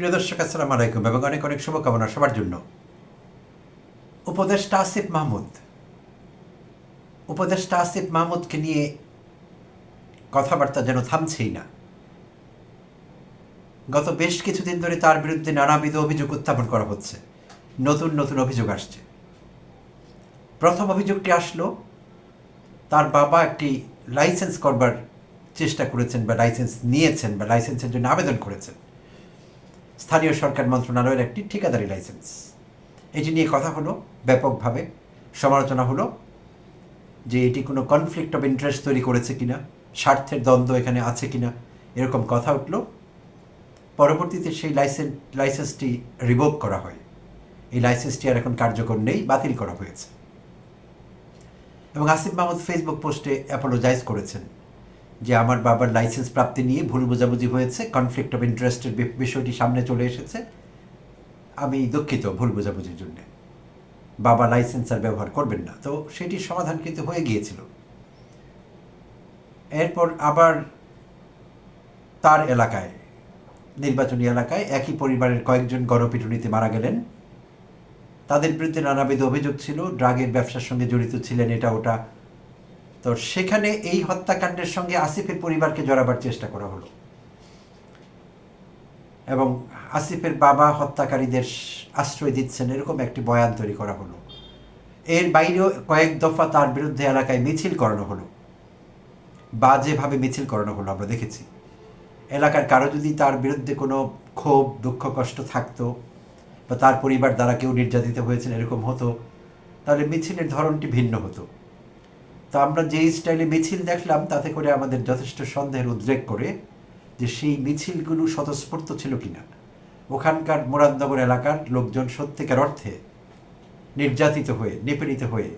প্রিয় দর্শক, আসসালামু আলাইকুম এবং অনেক অনেক শুভকামনা সবার জন্য। উপদেষ্টা আসিফ মাহমুদ। উপদেষ্টা আসিফ মাহমুদকে নিয়ে কথাবার্তা যেন থামছেই না। গত বেশ কিছুদিন ধরে তার বিরুদ্ধে নানাবিধ অভিযোগ উত্থাপন করা হচ্ছে। নতুন নতুন অভিযোগ আসছে। প্রথম অভিযোগটি আসলো, তার বাবা একটি লাইসেন্স করবার চেষ্টা করেছেন বা লাইসেন্স নিয়েছেন বা লাইসেন্সের জন্য আবেদন করেছেন। স্থানীয় সরকার মন্ত্রণালয়ের একটি ঠিকাদারি লাইসেন্স। এটি নিয়ে কথা হলো, ব্যাপকভাবে সমালোচনা হলো যে এটি কোনো কনফ্লিক্ট অফ ইন্টারেস্ট তৈরি করেছে কিনা, স্বার্থের দ্বন্দ্ব এখানে আছে কিনা, এরকম কথা উঠল। পরবর্তীতে সেই লাইসেন্স লাইসেন্সটি রিভোক করা হয়। এই লাইসেন্সটি আর এখন কার্যকর নেই, বাতিল করা হয়েছে। এবং আসিফ মাহমুদ ফেসবুক পোস্টে অ্যাপোলোজাইজ করেছেন। যে আমার বাবার লাইসেন্স প্রাপ্তি নিয়ে ভুল বোঝাবুঝি হয়েছে কনফ্লিক্ট অফ ইন্টারেস্টের বিষয়টি সামনে চলে এসেছে। আমি দুঃখিত ভুল বোঝাবুঝির জন্যে। বাবা লাইসেন্স আর ব্যবহার করবেন না। তো সেটির সমাধান কিন্তু হয়ে গিয়েছিল। এরপর আবার তার এলাকায়, নির্বাচনী এলাকায় একই পরিবারের কয়েকজন গণপিটুনিতে মারা গেলেন। তাদের বিরুদ্ধে নানাবিধ অভিযোগ ছিল। ড্রাগের ব্যবসার সঙ্গে জড়িত ছিলেন, এটা ওটা তো সেখানে এই হত্যাকাণ্ডের সঙ্গে আসিফের পরিবারকে জড়াবার চেষ্টা করা হলো। এবং আসিফের বাবা হত্যাকারীদের আশ্রয় দিচ্ছেন, এরকম একটি বয়ান তৈরি করা হলো। এর বাইরেও কয়েক দফা তার বিরুদ্ধে এলাকায় মিছিল করানো হলো। বাজেভাবে মিছিল করানো হলো আমরা দেখেছি। এলাকার কারও যদি তার বিরুদ্ধে কোনো ক্ষোভ, দুঃখ, কষ্ট থাকতো বা তার পরিবার দ্বারা কেউ নির্যাতিত হয়েছেন, এরকম হতো, তাহলে মিছিলের ধরনটি ভিন্ন হতো। তো আমরা যেই স্টাইলে মিছিল দেখলাম, তাতে করে আমাদের যথেষ্ট সন্দেহের উদ্রেক করে যে সেই মিছিলগুলো স্বতঃস্ফূর্ত ছিল কিনা। ওখানকার মুরাদনগর এলাকার লোকজন সত্যিকার অর্থে নির্যাতিত হয়ে, নিপীড়িত হয়ে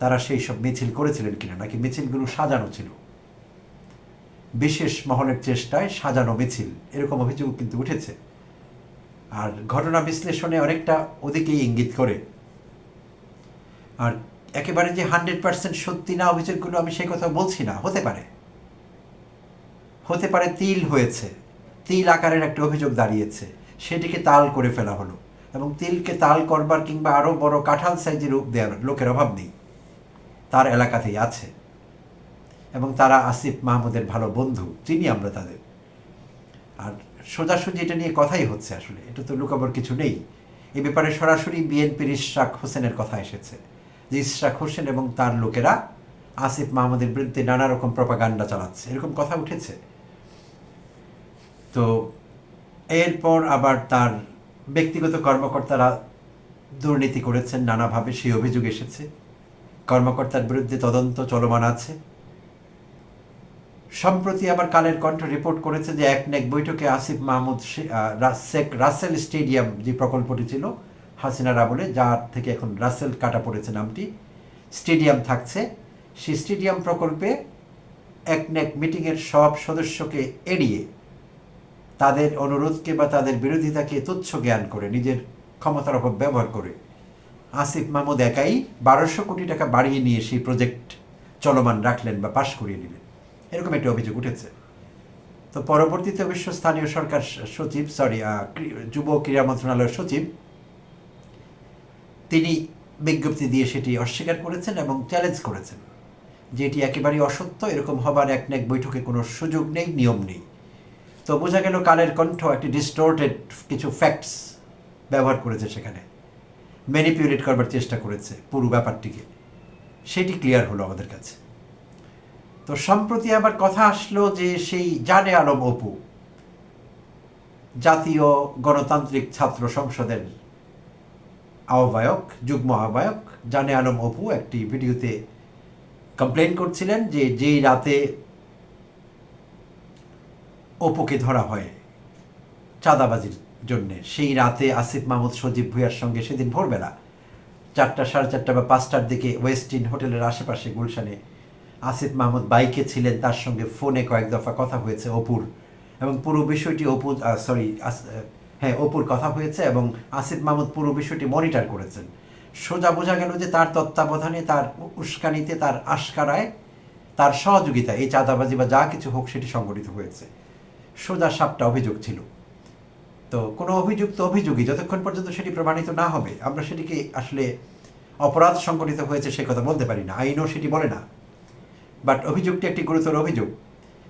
তারা সেই সব মিছিল করেছিলেন কিনা, নাকি মিছিলগুলো সাজানো ছিল। বিশেষ মহলের চেষ্টায় সাজানো মিছিল, এরকম অভিযোগ কিন্তু উঠেছে। আর ঘটনা বিশ্লেষণে অনেকটা ওদিকেই ইঙ্গিত করে। আর একেবারে যে হান্ড্রেড পার্সেন্ট সত্যি না অভিযোগগুলো আমি সেই কথা বলছি না, হতে পারে। হতে পারে তিল হয়েছে, তিল আকারের একটা অভিযোগ দাঁড়িয়েছে, সেটিকে তাল করে ফেলা হলো এবং তিলকে তাল করবার কিংবা আরও বড় কাঁঠাল সাইজের রূপ দেওয়ার লোকের অভাব নেই। তার এলাকাতেই আছে এবং তারা আসিফ মাহমুদের ভালো বন্ধু চিনি আমরা তাদের। আর সোজাসুজি এটা নিয়ে কথাই হচ্ছে আসলে, এটা তো লুকাবার কিছু নেই। এ ব্যাপারে সরাসরি বিএনপির ইশরাক হোসেনের কথা এসেছে। যে ইশরাক হোসেন এবং তার লোকেরা আসিফ মাহমুদের বিরুদ্ধে নানা রকম প্রপাগান্ডা চালাচ্ছে। এরকম কথা উঠেছে। তো এরপর আবার তার ব্যক্তিগত কর্মকর্তারা দুর্নীতি করেছেন, নানাভাবে সেই অভিযোগ এসেছে। কর্মকর্তার বিরুদ্ধে তদন্ত চলমান আছে। সম্প্রতি আবার কালের কণ্ঠ রিপোর্ট করেছে যে এক নেক বৈঠকে আসিফ মাহমুদ শেখ রাসেল স্টেডিয়াম যে প্রকল্পটি ছিল হাসিনার আমলে যার থেকে এখন রাসেল কাটা পড়েছে নামটি। স্টেডিয়াম থাকছে। সেই স্টেডিয়াম প্রকল্পে এক নেক মিটিংয়ের সব সদস্যকে এড়িয়ে তাদের অনুরোধকে বা তাদের বিরোধিতাকে তুচ্ছ জ্ঞান করে, নিজের ক্ষমতার অভাব ব্যবহার করে। আসিফ মাহমুদ একাই বারোশো কোটি টাকা বাড়িয়ে নিয়ে সেই প্রজেক্ট চলমান রাখলেন বা পাশ করিয়ে নিলেন। এরকম একটা অভিযোগ উঠেছে। তো পরবর্তীতে অবশ্য স্থানীয় সরকার সচিব সরি যুব ক্রীড়া মন্ত্রণালয়ের সচিব তিনি বিজ্ঞপ্তি দিয়ে সেটি অস্বীকার করেছেন এবং চ্যালেঞ্জ করেছেন। যে এটি একেবারেই অসত্য, এরকম হবার এক নেক বৈঠকে কোনো সুযোগ নেই, নিয়ম নেই। তো বোঝা গেল কালের কণ্ঠ একটি ডিস্টোর্টেড কিছু ফ্যাক্টস ব্যবহার করেছে সেখানে। ম্যানিপুলেট করবার চেষ্টা করেছে পুরো ব্যাপারটিকে। সেটি ক্লিয়ার হলো আমাদের কাছে। তো সম্প্রতি আবার কথা আসলো যে সেই জানে আলম অপু, জাতীয় গণতান্ত্রিক ছাত্র সংসদের আহ্বায়ক, যুগ্ম আহ্বায়ক জানে আলম অপু একটি ভিডিওতে কমপ্লেন করছিলেন যে যেই রাতে অপুকে ধরা হয় চাঁদাবাজির জন্যে, সেই রাতে আসিফ মাহমুদ সজীব ভুইয়ার সঙ্গে সেদিন ভোরবেলা চারটা, সাড়ে চারটা বা পাঁচটার দিকে ওয়েস্টিন হোটেলের আশেপাশে গুলশানে আসিফ মাহমুদ বাইকে ছিলেন, তার সঙ্গে ফোনে কয়েক দফা কথা হয়েছে অপুর এবং পুরো বিষয়টি অপু সরি হ্যাঁ অপুর কথা হয়েছে এবং আসিফ মাহমুদ পুরো বিষয়টি মনিটর করেছেন। সোজা বোঝা গেল যে তার তত্ত্বাবধানে, তার উস্কানিতে, তার আশকারায়, তার সহযোগিতা এই চাঁদাবাজি বা যা কিছু হোক সেটি সংগঠিত হয়েছে। সোজা সাপটা অভিযোগ ছিল। তো কোনো অভিযুক্ত অভিযোগী যতক্ষণ পর্যন্ত সেটি প্রমাণিত না হবে, আমরা সেটিকে আসলে অপরাধ সংগঠিত হয়েছে সে কথা বলতে পারি না, আইনও সেটি বলে না। বাট অভিযোগটি একটি গুরুতর অভিযোগ,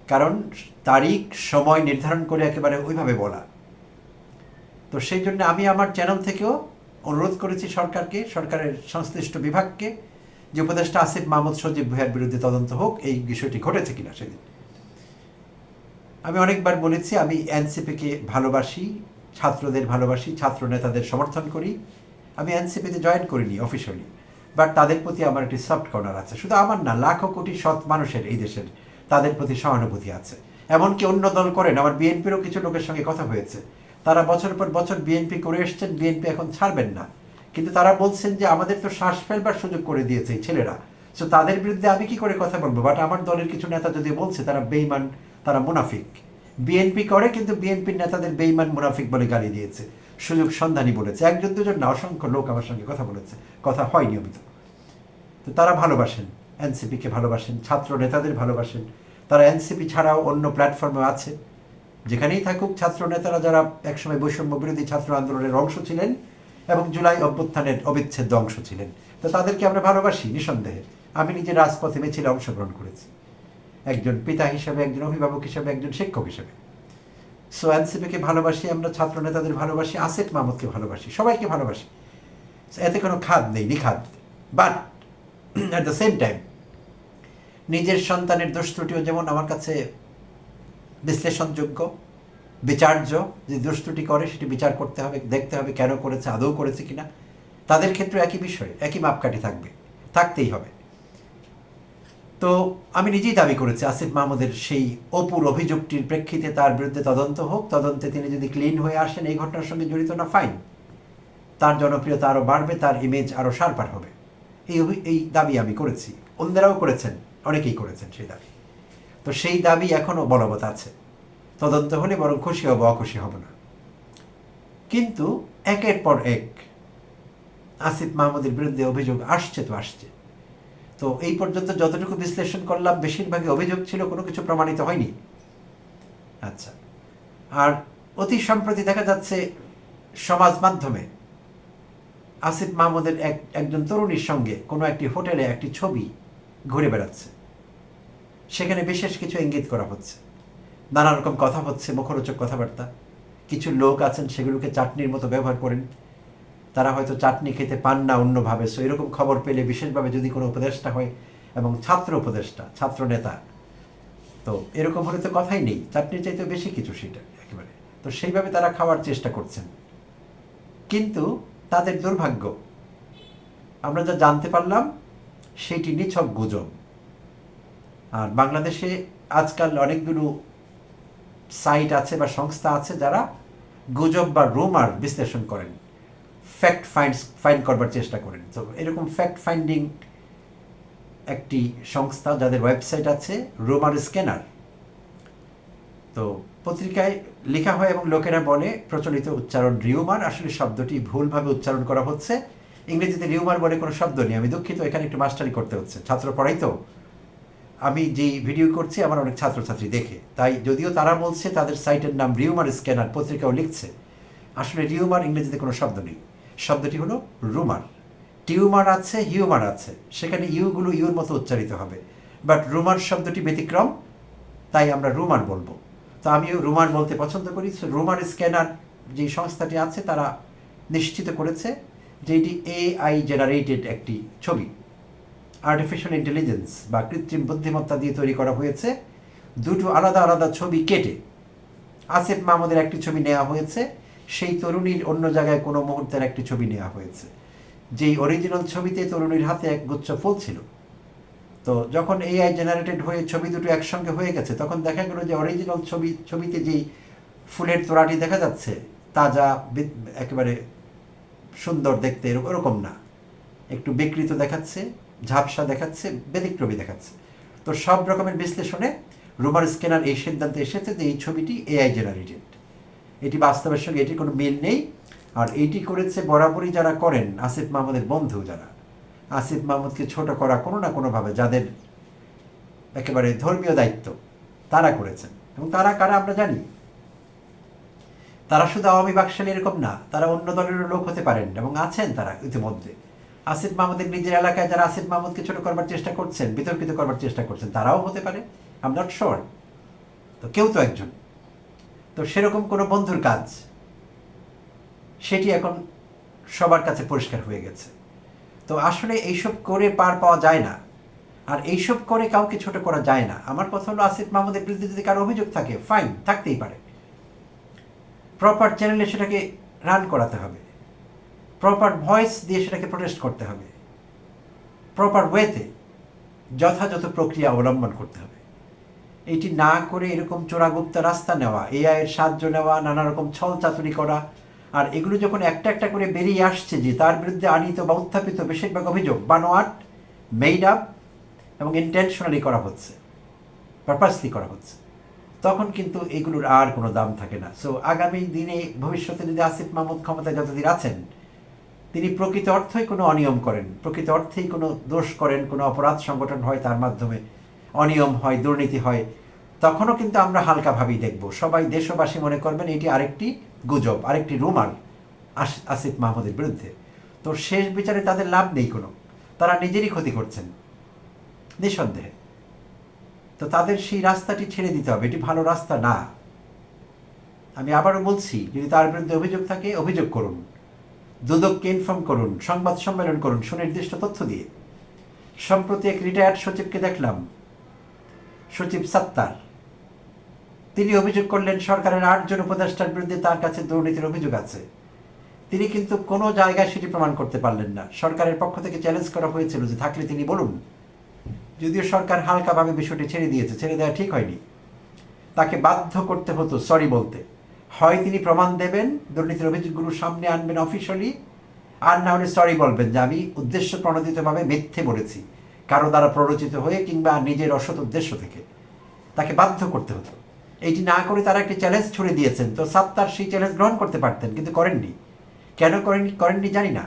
কারণ তারিখ, সময় নির্ধারণ করে একেবারে ওইভাবে বলা। তো সেই জন্য আমি আমার চ্যানেল থেকেও অনুরোধ করেছি সরকারকে, সরকারের সংশ্লিষ্ট বিভাগকে, যে উপদেষ্টা আসিফ মাহমুদ সজীব ভুইয়ার বিরুদ্ধে তদন্ত হোক, এই বিষয়টি ঘটেছে কিনা সেদিন। আমি অনেকবার বলেছি, আমি এনসিপিকে ভালোবাসি, ছাত্রদের ভালোবাসি, ছাত্র নেতাদের সমর্থন করি। আমি এনসিপিতে জয়েন করিনি অফিসিয়ালি, বাট তাদের প্রতি আমার একটি সফট কর্নার আছে। শুধু আমার না, লাখো কোটি সৎ মানুষের এই দেশের তাদের প্রতি সহানুভূতি আছে। এমনকি অন্য দল করেন, আমার বিএনপিরও কিছু লোকের সঙ্গে কথা হয়েছে। তারা বছর পর বছর বিএনপি করে এসছেন বিএনপি এখন ছাড়বেন না। কিন্তু তারা বলছেন যে আমাদের তো শ্বাস ফেলবার সুযোগ করে দিয়েছে ছেলেরা। সো তাদের বিরুদ্ধে আমি কি করে কথা বলব? বাট আমার দলের কিছু নেতা যদি বলছে, তারা বেইমান তারা মুনাফিক। বিএনপি করে, কিন্তু বিএনপির নেতাদের বেইমান মুনাফিক বলে গালি দিয়েছে। সুযোগ সন্ধানী বলেছে। একজন, দুজন না, অসংখ্য লোক আমার সঙ্গে কথা বলেছে। কথা হয় নিয়মিত তো তারা ভালোবাসেন এনসিপিকে ভালোবাসেন, ছাত্র নেতাদের ভালোবাসেন। তারা এনসিপি ছাড়াও অন্য প্ল্যাটফর্মে আছে। যেখানেই থাকুক ছাত্র নেতারা যারা একসময় বৈষম্য বিরোধী ছাত্র আন্দোলনের অংশ ছিলেন এবং জুলাই অভ্যুত্থানের অবিচ্ছেদ্য অংশ ছিলেন। তো তাদেরকে আমরা ভালোবাসি নিঃসন্দেহে। আমি নিজে রাজপথে মিছিলে অংশগ্রহণ করেছি। একজন পিতা হিসেবে, একজন অভিভাবক হিসেবে, একজন শিক্ষক হিসেবে। সো এনসিপিকে ভালোবাসি, আমরা ছাত্র নেতাদের ভালোবাসি, আসিফ মাহমুদকে ভালোবাসি, সবাইকে ভালোবাসি। এতে কোনো খাদ নেই, নিখাদ। But at the same time নিজের সন্তানের দোষ ত্রুটিও যেমন আমার কাছে বিশ্লেষণযোগ্য, বিচার্য, যে দোষ ত্রুটি করে সেটি বিচার করতে হবে, দেখতে হবে কেন করেছে, আদৌ করেছে কিনা। তাদের ক্ষেত্রে একই বিষয়, একই মাপকাঠি থাকবে, থাকতেই হবে। তো আমি নিজেই দাবি করেছি, আসিফ মাহমুদের সেই অপুর অভিযোগটির প্রেক্ষিতে তার বিরুদ্ধে তদন্ত হোক, তদন্তে তিনি যদি ক্লিন হয়ে আসেন, এই ঘটনার সঙ্গে জড়িত না, ফাইন। তার জনপ্রিয়তা আরও বাড়বে, তার ইমেজ আরও সারপার হবে। এই এই দাবি আমি করেছি। অন্যরাও করেছেন, অনেকেই করেছেন সেই দাবি। তো সেই দাবি এখনও বলবৎ আছে। তদন্ত হলে বরং খুশি হব, অখুশি হব না। কিন্তু একের পর এক আসিফ মাহমুদের বিরুদ্ধে অভিযোগ আসছে তো আসছে। তো এই পর্যন্ত যতটুকু বিশ্লেষণ করলাম, বেশিরভাগই অভিযোগ ছিল, কোনো কিছু প্রমাণিত হয়নি। আচ্ছা। আর অতি সম্প্রতি দেখা যাচ্ছে, সমাজ মাধ্যমে আসিফ মাহমুদের এক, একজন তরুণীর সঙ্গে কোনো একটি হোটেলে একটি ছবি ঘুরে বেড়াচ্ছে। সেখানে বিশেষ কিছু ইঙ্গিত করা হচ্ছে। নানা রকম কথা হচ্ছে, মুখরোচক কথাবার্তা। কিছু লোক আছেন সেগুলোকে চাটনির মতো ব্যবহার করেন। তারা হয়তো চাটনি খেতে পান না অন্যভাবে। সো এরকম খবর পেলে বিশেষভাবে যদি কোনো উপদেষ্টা হয় এবং ছাত্র উপদেষ্টা, ছাত্র নেতা, তো এরকম হলে তো কথাই নেই। চাটনির চাইতে বেশি কিছু সেটা একেবারে। তো সেইভাবে তারা খাওয়ার চেষ্টা করছেন। কিন্তু তাদের দুর্ভাগ্য। আমরা যা জানতে পারলাম সেটি নিছক গুজব। আর বাংলাদেশে আজকাল অনেকগুলো সাইট আছে বা সংস্থা আছে যারা গুজব বা রুমার বিশ্লেষণ করেন ফ্যাক্ট ফাইন্ড ফাইন্ড করবার চেষ্টা করেন। তো এরকম ফ্যাক্ট ফাইন্ডিং একটি সংস্থা যাদের ওয়েবসাইট আছে, রুমার স্ক্যানার। তো পত্রিকায় লেখা হয় এবং লোকেরা বলে, প্রচলিত উচ্চারণ রিউমার, আসলে শব্দটি ভুলভাবে উচ্চারণ করা হচ্ছে। ইংরেজিতে রিউমার বলে কোনো শব্দ নেই। আমি দুঃখিত, এখানে একটু মাস্টারি করতে হচ্ছে। ছাত্র পড়াই তো। আমি যেই ভিডিও করছি, আমার অনেক ছাত্রছাত্রী দেখে। তাই যদিও তারা বলছে তাদের সাইটের নাম রিউমার স্ক্যানার পত্রিকাও লিখছে। আসলে রিউমার ইংরেজিতে কোনো শব্দ নেই। শব্দটি হলো রুমার টিউমার আছে হিউমার আছে। সেখানে ইউগুলো ইউর মতো উচ্চারিত হবে। বাট রুমার শব্দটি ব্যতিক্রম, তাই আমরা রুমার বলব। তো আমিও রুমার বলতে পছন্দ করি। রুমার স্ক্যানার যে সংস্থাটি আছে, তারা নিশ্চিত করেছে যে এটি এআই জেনারেটেড একটি ছবি। আর্টিফিশিয়াল ইন্টেলিজেন্স বা কৃত্রিম বুদ্ধিমত্তা দিয়ে তৈরি করা হয়েছে। দুটো আলাদা আলাদা ছবি কেটে আসিফ মাহমুদের একটি ছবি নেওয়া হয়েছে, সেই তরুণীর অন্য জায়গায় কোনো মুহূর্তের একটি ছবি নেওয়া হয়েছে। যেই অরিজিনাল ছবিতে তরুণীর হাতে এক গুচ্ছ ফুল ছিল। তো যখন এআই জেনারেটেড হয়ে ছবি দুটো একসঙ্গে হয়ে গেছে, তখন দেখা গেল যে অরিজিনাল ছবি, ছবিতে যেই ফুলের তোড়াটি দেখা যাচ্ছে তাজা একেবারে সুন্দর দেখতে এরকম না। একটু বিকৃত দেখাচ্ছে। ঝাপসা দেখাচ্ছে, ব্যতিক্রমী দেখাচ্ছে। তো সব রকমের বিশ্লেষণে রুমার স্ক্যানার এই সিদ্ধান্তে এসেছে যে এই ছবিটি এআই জেনারেটেড এটি বাস্তবের সঙ্গে এটির কোনো মিল নেই। আর এইটি করেছে বরাবরই যারা করেন, আসিফ মাহমুদের বন্ধু যারা। আসিফ মাহমুদকে ছোট করা কোনো না কোনোভাবে যাদের একেবারে ধর্মীয় দায়িত্ব, তারা করেছেন। এবং তারা কারা আমরা জানি। তারা শুধু আওয়ামী বাকশালী এরকম না, তারা অন্য দলেরও লোক হতে পারেন এবং আছেন তারা ইতিমধ্যে। আসিফ মাহমুদের নিজের এলাকায় যারা আসিফ মাহমুদকে ছোট করবার চেষ্টা করছেন, বিতর্কিত করবার চেষ্টা করছেন, তারাও হতে পারে। আম নট শিওর তো কেউ তো একজন। তো সেরকম কোনো বন্ধুর কাজ, সেটি এখন সবার কাছে পরিষ্কার হয়ে গেছে। তো আসলে এইসব করে পার পাওয়া যায় না। আর এইসব করে কাউকে ছোট করা যায় না। আমার কথা হলো, আসিফ মাহমুদের বিরুদ্ধে যদি কারও অভিযোগ থাকে ফাইন থাকতেই পারে। প্রপার চ্যানেলে সেটাকে রান করাতে হবে। প্রপার ভয়েস দিয়ে সেটাকে প্রোটেস্ট করতে হবে। প্রপার ওয়েতে যথাযথ প্রক্রিয়া অবলম্বন করতে হবে। এটি না করে এরকম চোরাগুপ্ত রাস্তা নেওয়া এআইয়ের সাহায্য নেওয়া, নানা রকম ছল চাতুরি করা, আর এগুলো যখন একটা একটা করে বেরিয়ে আসছে যে তার বিরুদ্ধে আনিত বা উত্থাপিত বেশিরভাগ অভিযোগ, বানোয়াট মেড আপ এবং ইন্টেনশনালি করা হচ্ছে পারপাসলি করা হচ্ছে, তখন কিন্তু এগুলোর আর কোনো দাম থাকে না। সো আগামী দিনে, ভবিষ্যতে যদি আসিফ মাহমুদ ক্ষমতায় যতদিন আছেন তিনি প্রকৃত অর্থই কোনো অনিয়ম করেন, প্রকৃত অর্থেই কোনো দোষ করেন, কোনো অপরাধ সংগঠন হয় তার মাধ্যমে, অনিয়ম হয়, দুর্নীতি হয়, তখনও কিন্তু আমরা হালকাভাবেই দেখব। সবাই দেশবাসী মনে করবেন এটি আরেকটি গুজব, আরেকটি আস- আসিফ মাহমুদের বিরুদ্ধে। তো শেষ বিচারে তাদের লাভ নেই কোনো। তারা নিজেরই ক্ষতি করছেন। নিঃসন্দেহে। তো তাদের সেই রাস্তাটি ছেড়ে দিতে হবে, এটি ভালো রাস্তা না। আমি আবারও বলছি, যদি তার বিরুদ্ধে অভিযোগ থাকে, অভিযোগ করুন। দুদককে ইনফর্ম করুন, সংবাদ সম্মেলন করুন সুনির্দিষ্ট তথ্য দিয়ে। সম্প্রতি এক রিটায়ার্ড সচিবকে দেখলাম। সচিব সাত্তার। তিনি অভিযোগ করলেন, সরকারের আটজন উপদেষ্টার বিরুদ্ধে তার কাছে দুর্নীতির অভিযোগ আছে। তিনি কিন্তু কোনো জায়গায় সেটি প্রমাণ করতে পারলেন না। সরকারের পক্ষ থেকে চ্যালেঞ্জ করা হয়েছিল যে থাকলে তিনি বলুন। যদিও সরকার হালকাভাবে বিষয়টি ছেড়ে দিয়েছে, ছেড়ে দেওয়া ঠিক হয়নি। তাকে বাধ্য করতে হতো সরি বলতে। হয় তিনি প্রমাণ দেবেন, দুর্নীতির অভিযোগগুলো সামনে আনবেন অফিসিয়ালি আর না হলে সরি বলবেন যে আমি উদ্দেশ্য প্রণোদিতভাবে মিথ্যে বলেছি, কারও দ্বারা প্ররোচিত হয়ে কিংবা নিজের অসৎ উদ্দেশ্য থেকে। তাকে বাধ্য করতে হতো। এইটি না করে তারা একটি চ্যালেঞ্জ ছুড়ে দিয়েছেন, তো সাত্তার সেই চ্যালেঞ্জ গ্রহণ করতে পারতেন, কিন্তু করেননি। কেন করেননি করেননি জানি না।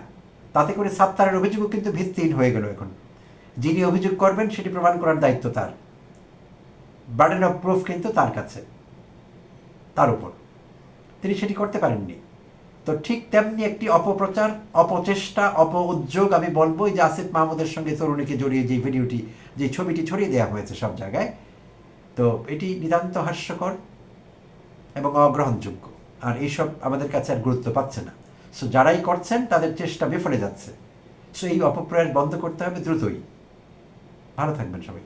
তাতে করে সাত্তারের অভিযোগও কিন্তু ভিত্তিহীন হয়ে গেল এখন। যিনি অভিযোগ করবেন, সেটি প্রমাণ করার দায়িত্ব তার। বার্ডেন অফ প্রুফ কিন্তু তার কাছে, তার উপর। তিনি সেটি করতে পারেননি। তো ঠিক তেমনি একটি অপপ্রচার, অপচেষ্টা অপ উদ্যোগ আমি বলব যে আসিফ মাহমুদের সঙ্গে তরুণীকে জড়িয়ে যে ভিডিওটি, যে ছবিটি ছড়িয়ে দেওয়া হয়েছে সব জায়গায়। তো এটি নিতান্ত হাস্যকর এবং অগ্রহণযোগ্য। আর এইসব আমাদের কাছে আর গুরুত্ব পাচ্ছে না। সো যারাই করছেন, তাদের চেষ্টা বিফলে যাচ্ছে। সো এই অপপ্রয়াস বন্ধ করতে হবে দ্রুতই। ভালো থাকবেন সবাই।